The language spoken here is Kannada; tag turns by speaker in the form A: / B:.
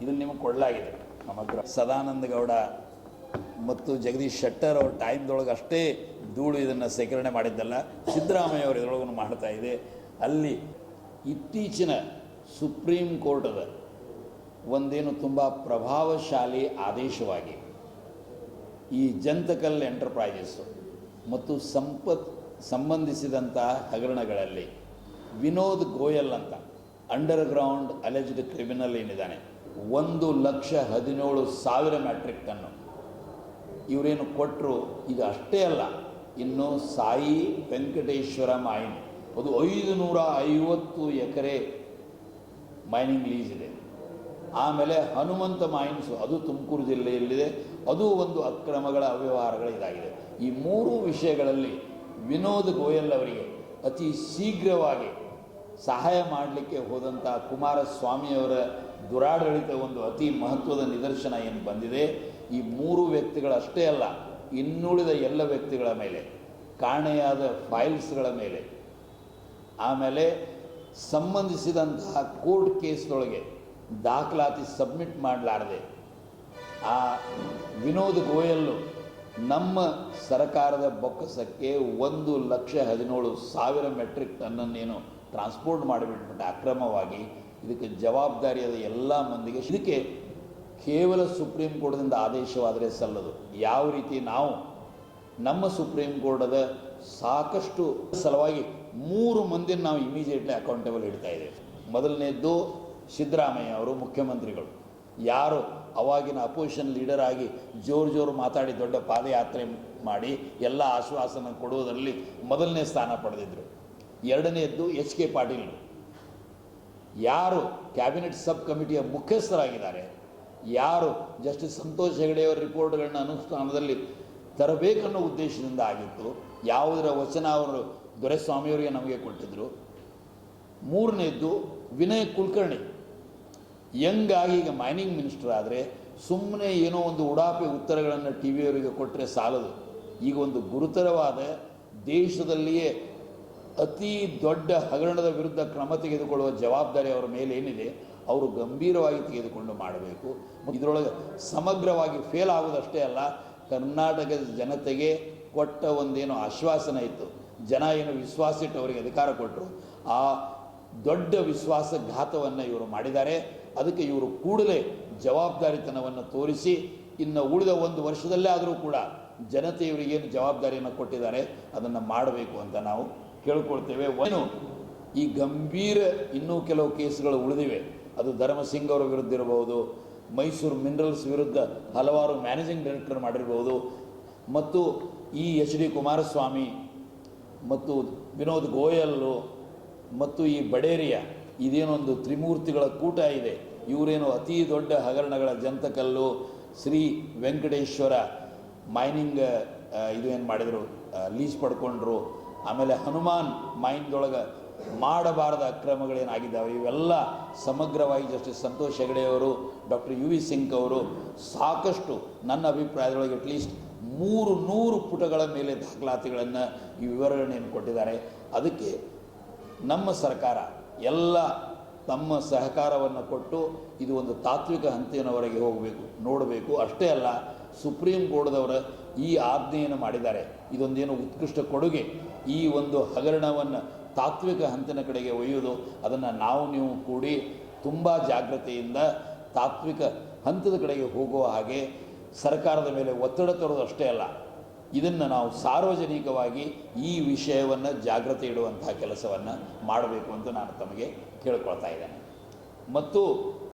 A: ಇದನ್ನು ನಿಮಗೆ ಕೊಡಲಾಗಿದೆ. ಹತ್ರ ಸದಾನಂದ ಗೌಡ ಮತ್ತು ಜಗದೀಶ್ ಶೆಟ್ಟರ್ ಅವ್ರ ಟೈಮ್ದೊಳಗೆ ಅಷ್ಟೇ ಧೂಳು ಇದನ್ನು ಶೇಖರಣೆ ಮಾಡಿದ್ದಲ್ಲ. ಸಿದ್ದರಾಮಯ್ಯ ಅವರು ಇದರೊಳಗೂ ಮಾಡ್ತಾ ಇದೆ. ಅಲ್ಲಿ ಇತ್ತೀಚಿನ ಸುಪ್ರೀಂ ಕೋರ್ಟದ ಒಂದೇನು ತುಂಬ ಪ್ರಭಾವಶಾಲಿ ಆದೇಶವಾಗಿ ಈ ಜಂತಕಲ್ ಎಂಟರ್ಪ್ರೈಸಸ್ಸು ಮತ್ತು ಸಂಪತ್ ಸಂಬಂಧಿಸಿದಂಥ ಹಗರಣಗಳಲ್ಲಿ ವಿನೋದ್ ಗೋಯಲ್ ಅಂತ ಅಂಡರ್ ಗ್ರೌಂಡ್ ಅಲೆಜ್ಡ್ ಕ್ರಿಮಿನಲ್ ಏನಿದ್ದಾನೆ ಒಂದು ಲಕ್ಷ ಹದಿನೇಳು ಸಾವಿರ ಮ್ಯಾಟ್ರಿಕ್ ಟನ್ನು ಇವರೇನು ಕೊಟ್ಟರು ಇದು ಅಷ್ಟೇ ಅಲ್ಲ, ಇನ್ನು ಸಾಯಿ ವೆಂಕಟೇಶ್ವರ ಮೈನ್ ಅದು ಐದು ನೂರ ಐವತ್ತು ಎಕರೆ ಮೈನಿಂಗ್ ಲೀಸ್ ಇದೆ. ಆಮೇಲೆ ಹನುಮಂತ ಮೈನ್ಸು ಅದು ತುಮಕೂರು ಜಿಲ್ಲೆಯಲ್ಲಿದೆ. ಅದು ಒಂದು ಅಕ್ರಮಗಳ ಅವ್ಯವಹಾರಗಳ ಇದಾಗಿದೆ. ಈ ಮೂರು ವಿಷಯಗಳಲ್ಲಿ ವಿನೋದ್ ಗೋಯಲ್ ಅವರಿಗೆ ಅತಿ ಶೀಘ್ರವಾಗಿ ಸಹಾಯ ಮಾಡಲಿಕ್ಕೆ ಹೋದಂಥ ಕುಮಾರಸ್ವಾಮಿಯವರ ದುರಾಡಳಿತ ಒಂದು ಅತಿ ಮಹತ್ವದ ನಿದರ್ಶನ ಏನು ಬಂದಿದೆ? ಈ ಮೂರು ವ್ಯಕ್ತಿಗಳಷ್ಟೇ ಅಲ್ಲ, ಇನ್ನುಳಿದ ಎಲ್ಲ ವ್ಯಕ್ತಿಗಳ ಮೇಲೆ, ಕಾಣೆಯಾದ ಫೈಲ್ಸ್ಗಳ ಮೇಲೆ, ಆಮೇಲೆ ಸಂಬಂಧಿಸಿದಂತಹ ಕೋರ್ಟ್ ಕೇಸ್ದೊಳಗೆ ದಾಖಲಾತಿ ಸಬ್ಮಿಟ್ ಮಾಡಲಾರದೆ, ಆ ವಿನೋದ್ ಗೋಯಲ್ಲು ನಮ್ಮ ಸರ್ಕಾರದ ಬೊಕ್ಕಸಕ್ಕೆ ಒಂದು ಲಕ್ಷ ಹದಿನೇಳು ಸಾವಿರ ಮೆಟ್ರಿಕ್ ಟನ್ನನ್ನೇನು ಟ್ರಾನ್ಸ್ಪೋರ್ಟ್ ಮಾಡಿಬಿಟ್ಬಿಟ್ಟು ಅಕ್ರಮವಾಗಿ ಇದಕ್ಕೆ ಜವಾಬ್ದಾರಿಯಾದ ಎಲ್ಲ ಮಂದಿಗೆ ಇದಕ್ಕೆ ಕೇವಲ ಸುಪ್ರೀಂ ಕೋರ್ಟ್ದಿಂದ ಆದೇಶವಾದರೆ ಸಲ್ಲದು. ಯಾವ ರೀತಿ ನಾವು ನಮ್ಮ ಸುಪ್ರೀಂ ಕೋರ್ಟದ ಸಾಕಷ್ಟು ಸಲುವಾಗಿ ಮೂರು ಮಂದಿನ ನಾವು ಇಮಿಡಿಯೇಟ್ಲಿ ಅಕೌಂಟೇಬಲ್ ಇಡ್ತಾ ಇದ್ದೇವೆ. ಮೊದಲನೇದ್ದು ಸಿದ್ದರಾಮಯ್ಯ ಅವರು ಮುಖ್ಯಮಂತ್ರಿಗಳು. ಯಾರು ಅವಾಗಿನ ಅಪೋಸಿಷನ್ ಲೀಡರ್ ಆಗಿ ಜೋರು ಜೋರು ಮಾತಾಡಿ ದೊಡ್ಡ ಪಾದಯಾತ್ರೆ ಮಾಡಿ ಎಲ್ಲ ಆಶ್ವಾಸನ ಕೊಡುವುದರಲ್ಲಿ ಮೊದಲನೇ ಸ್ಥಾನ ಪಡೆದಿದ್ದರು ಎರಡನೆಯದ್ದು ಎಚ್ ಕೆ ಪಾಟೀಲ್. ಯಾರು ಕ್ಯಾಬಿನೆಟ್ ಸಬ್ ಕಮಿಟಿಯ ಮುಖ್ಯಸ್ಥರಾಗಿದ್ದಾರೆ, ಯಾರು ಜಸ್ಟಿಸ್ ಸಂತೋಷ್ ಹೆಗಡೆಯವರ ರಿಪೋರ್ಟ್ಗಳನ್ನ ಅನುಷ್ಠಾನದಲ್ಲಿ ತರಬೇಕನ್ನೋ ಉದ್ದೇಶದಿಂದ ಆಗಿತ್ತು, ಯಾವುದರ ವಚನ ಅವರು ದೊರೆಸ್ವಾಮಿಯವರಿಗೆ ನಮಗೆ ಕೊಟ್ಟಿದ್ದರು ಮೂರನೇದ್ದು ವಿನಯ್ ಕುಲಕರ್ಣಿ. ಯಂಗ್ ಆಗಿ ಈಗ ಮೈನಿಂಗ್ ಮಿನಿಸ್ಟರ್ ಆದರೆ ಸುಮ್ಮನೆ ಏನೋ ಒಂದು ಉಡಾಪೆ ಉತ್ತರಗಳನ್ನು ಟಿ ವಿಯವರಿಗೆ ಕೊಟ್ಟರೆ ಸಾಲದು. ಈಗ ಒಂದು ಗುರುತರವಾದ ದೇಶದಲ್ಲಿಯೇ ಅತಿ ದೊಡ್ಡ ಹಗರಣದ ವಿರುದ್ಧ ಕ್ರಮ ತೆಗೆದುಕೊಳ್ಳುವ ಜವಾಬ್ದಾರಿ ಅವರ ಮೇಲೆ ಏನಿದೆ, ಅವರು ಗಂಭೀರವಾಗಿ ತೆಗೆದುಕೊಂಡು ಮಾಡಬೇಕು. ಇದರೊಳಗೆ ಸಮಗ್ರವಾಗಿ ಫೇಲ್ ಆಗೋದಷ್ಟೇ ಅಲ್ಲ, ಕರ್ನಾಟಕದ ಜನತೆಗೆ ಕೊಟ್ಟ ಒಂದೇನು ಆಶ್ವಾಸನ ಇತ್ತು. ಜನ ಏನು ವಿಶ್ವಾಸ ಇಟ್ಟು ಅವರಿಗೆ ಅಧಿಕಾರ ಕೊಟ್ಟರು ಆ ದೊಡ್ಡ ವಿಶ್ವಾಸಘಾತವನ್ನು ಇವರು ಮಾಡಿದ್ದಾರೆ. ಅದಕ್ಕೆ ಇವರು ಕೂಡಲೇ ಜವಾಬ್ದಾರಿತನವನ್ನು ತೋರಿಸಿ, ಇನ್ನು ಉಳಿದ ಒಂದು ವರ್ಷದಲ್ಲೇ ಆದರೂ ಕೂಡ ಜನತೆ ಇವರಿಗೇನು ಜವಾಬ್ದಾರಿಯನ್ನು ಕೊಟ್ಟಿದ್ದಾರೆ, ಅದನ್ನು ಮಾಡಬೇಕು ಅಂತ ನಾವು ಕೇಳ್ಕೊಳ್ತೇವೆ. ಏನು ಈ ಗಂಭೀರ ಇನ್ನೂ ಕೆಲವು ಕೇಸ್ಗಳು ಉಳಿದಿವೆ. ಅದು ಧರ್ಮಸಿಂಗ್ ಅವರ ವಿರುದ್ಧ ಇರಬಹುದು, ಮೈಸೂರು ಮಿನರಲ್ಸ್ ವಿರುದ್ಧ ಹಲವಾರು ಮ್ಯಾನೇಜಿಂಗ್ ಡೈರೆಕ್ಟರ್ ಮಾಡಿರ್ಬೋದು. ಮತ್ತು ಈ ಎಚ್ ಡಿ ಕುಮಾರಸ್ವಾಮಿ ಮತ್ತು ವಿನೋದ್ ಗೋಯಲ್ಲು ಮತ್ತು ಈ ಬಡೇರಿಯ ಇದೇನೊಂದು ತ್ರಿಮೂರ್ತಿಗಳ ಕೂಟ ಇದೆ. ಇವರೇನು ಅತಿ ದೊಡ್ಡ ಹಗರಣಗಳ ಜಂತಕಲ್ಲು ಶ್ರೀ ವೆಂಕಟೇಶ್ವರ ಮೈನಿಂಗ್ ಇದು ಏನು ಮಾಡಿದರು ಲೀಸ್ ಪಡ್ಕೊಂಡ್ರು. ಆಮೇಲೆ ಹನುಮಾನ್ ಮೈಂಡ್ದೊಳಗೆ ಮಾಡಬಾರದ ಅಕ್ರಮಗಳೇನಾಗಿದ್ದಾವೆ, ಇವೆಲ್ಲ ಸಮಗ್ರವಾಗಿ ಜಸ್ಟಿಸ್ ಸಂತೋಷ್ ಹೆಗಡೆಯವರು ಡಾಕ್ಟರ್ ಯು ವಿ ಸಿಂಗ್ ಅವರು ಸಾಕಷ್ಟು ನನ್ನ ಅಭಿಪ್ರಾಯದೊಳಗೆ ಅಟ್ಲೀಸ್ಟ್ ಮೂರು ನೂರು ಪುಟಗಳ ಮೇಲೆ ದಾಖಲಾತಿಗಳನ್ನು ಈ ವಿವರಣೆಯನ್ನು ಕೊಟ್ಟಿದ್ದಾರೆ. ಅದಕ್ಕೆ ನಮ್ಮ ಸರ್ಕಾರ ಎಲ್ಲ ತಮ್ಮ ಸಹಕಾರವನ್ನು ಕೊಟ್ಟು ಇದು ಒಂದು ತಾತ್ವಿಕ ಹಂತಿನವರೆಗೆ ಹೋಗಬೇಕು, ನೋಡಬೇಕು. ಅಷ್ಟೇ ಅಲ್ಲ ಸುಪ್ರೀಂ ಕೋರ್ಟ್ದವರ ಈ ಆಜ್ಞೆಯನ್ನು ಮಾಡಿದ್ದಾರೆ. ಇದೊಂದೇನು ಉತ್ಕೃಷ್ಟ ಕೊಡುಗೆ. ಈ ಒಂದು ಹಗರಣವನ್ನು ತಾತ್ವಿಕ ಹಂತದ ಕಡೆಗೆ ಒಯ್ಯೋದು, ಅದನ್ನು ನಾವು ನೀವು ಕೂಡಿ ತುಂಬ ಜಾಗ್ರತೆಯಿಂದ ತಾತ್ವಿಕ ಹಂತದ ಕಡೆಗೆ ಹೋಗುವ ಹಾಗೆ ಸರ್ಕಾರದ ಮೇಲೆ ಒತ್ತಡ ತರೋದು ಅಷ್ಟೇ ಅಲ್ಲ. ಇದನ್ನು ನಾವು ಸಾರ್ವಜನಿಕವಾಗಿ ಈ ವಿಷಯವನ್ನು ಜಾಗ್ರತೆ ಇಡುವಂಥ ಕೆಲಸವನ್ನು ಮಾಡಬೇಕು ಅಂತ ನಾನು ತಮಗೆ ಕೇಳ್ಕೊಳ್ತಾ ಇದ್ದೇನೆ. ಮತ್ತು